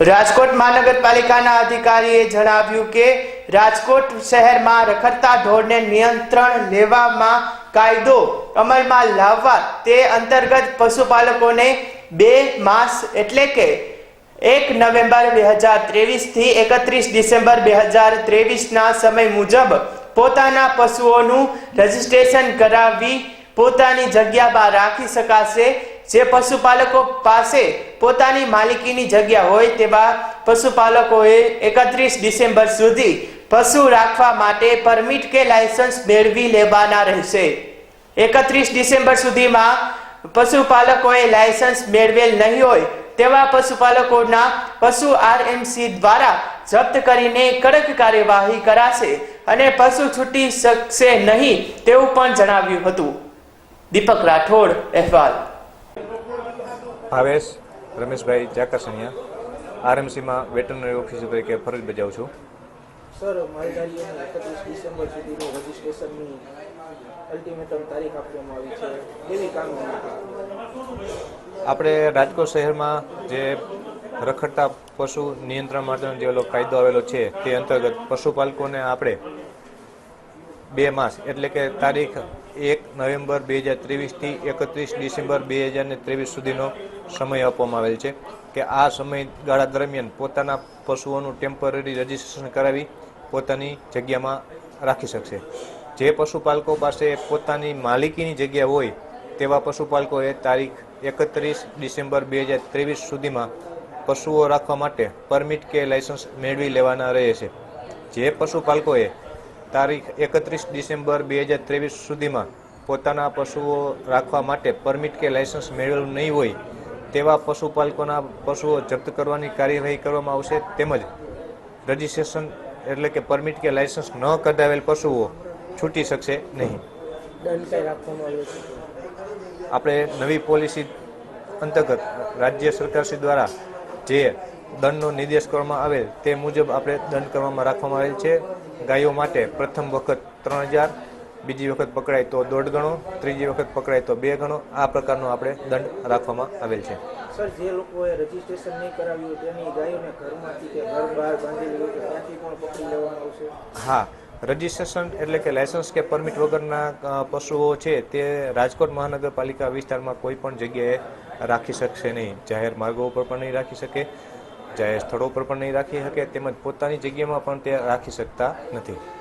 રાજકોટ મહાનગરપાલિકાના અધિકારીએ જણાવ્યું કે રાજકોટ શહેરમાં રખડતા ઢોરને નિયંત્રણ લેવામાં કાયદો અમલમાં લાવવા તે અંતર્ગત પશુપાલકોને બે માસ એટલે કે એક નવેમ્બર બે હજાર ત્રેવીસથી એકત્રીસ ડિસેમ્બર બે હજાર ત્રેવીસના સમય મુજબ પોતાના પશુઓનું રજીસ્ટ્રેશન કરાવી પોતાની જગ્યામાં રાખી શકાશે. જે પશુપાલકો પાસે પોતાની માલિકીની જગ્યા હોય તેવા પશુપાલકોએ એકત્રીસ ડિસેમ્બર સુધી પશુ રાખવા માટે પરમિટ કે લાયસન્સ મેળવી લેવાના રહેશે. એકત્રીસ ડિસેમ્બર સુધીમાં પશુપાલકોએ લાયસન્સ મેળવેલ નહીં હોય તેવા પશુપાલકોના પશુ આરએમસી દ્વારા જપ્ત કરીને કડક કાર્યવાહી કરાશે અને પશુ છૂટી શકશે નહીં તેવું પણ જણાવ્યું હતું. દીપક રાઠોડ અહેવાલ. ભાવેશ રમેશભાઈ જાકરસણિયા આરએમસીમાં વેટરનરી ઓફિસર તરીકે ફરજ બજાવું છું. સર માલધારીઓને એકત્રીસ ડિસેમ્બર સુધીનું રજીસ્ટ્રેશનની અલ્ટિમેટમ તારીખ આપવામાં આવી છે. કેવી કામગીરી આપણે રાજકોટ શહેરમાં જે રખડતા પશુ નિયંત્રણ માટેનો જે કાયદો આવેલો છે તે અંતર્ગત પશુપાલકોને આપણે બે માસ, એટલે કે તારીખ એક નવેમ્બર બે હજાર ત્રેવીસથી એકત્રીસ ડિસેમ્બર બે હજાર ને ત્રેવીસ સુધીનો સમય આપવામાં આવેલ છે કે આ સમયગાળા દરમિયાન પોતાના પશુઓનું ટેમ્પરરી રજિસ્ટ્રેશન કરાવી પોતાની જગ્યામાં રાખી શકશે. જે પશુપાલકો પાસે પોતાની માલિકીની જગ્યા હોય, તેવા પશુપાલકોએ તારીખ એકત્રીસ ડિસેમ્બર બે હજાર ત્રેવીસ સુધીમાં પશુઓ રાખવા માટે પરમિટ કે લાયસન્સ મેળવી લેવાના રહે છે જે પશુપાલકોએ તારીખ એકત્રીસ ડિસેમ્બર બે હજાર ત્રેવીસ સુધીમાં પોતાના પશુઓ રાખવા માટે પરમિટ કે લાયસન્સ મેળવેલું નહીં હોય તેવા પશુપાલકોના પશુઓ જપ્ત કરવાની કાર્યવાહી કરવામાં આવશે તેમજ રજિસ્ટ્રેશન એટલે કે પરમિટ કે લાયસન્સ ન કઢાવેલ પશુઓ છૂટી શકશે નહીં. આપણે નવી પોલિસી અંતર્ગત રાજ્ય સરકાર શ્રી દ્વારા જે દંડનો નિર્દેશ કરવામાં આવે તે મુજબ આપણે દંડ કરવામાં રાખવામાં આવેલ છે. ગાયો માટે પ્રથમ વખત ત્રણ હજાર બીજી વખત પકડાય તો દોઢ ગણો ત્રીજી વખત પકડાય તો બે ગણો. આ પ્રકારનો આપણે દંડ રાખવામાં આવેલ છે. સર જે લોકોએ રજીસ્ટ્રેશન નહીં કરાવ્યું તેની ગાયોને ઘરમાંથી કે ઘર બહાર બાંધેલી હોય ત્યાંથી પણ પકડી લેવાનું આવશે? હા રજિસ્ટ્રેશન એટલે કે લાયસન્સ કે પરમિટ વગરના પશુઓ છે તે રાજકોટ મહાનગરપાલિકા વિસ્તારમાં કોઈ પણ જગ્યાએ રાખી શકશે નહીં. જાહેર માર્ગો ઉપર પણ નહીં રાખી શકે, જાહેર સ્થળો પર પણ નહીં રાખી શકે, તેમજ પોતાની જગ્યામાં પણ તે રાખી શકતા નથી.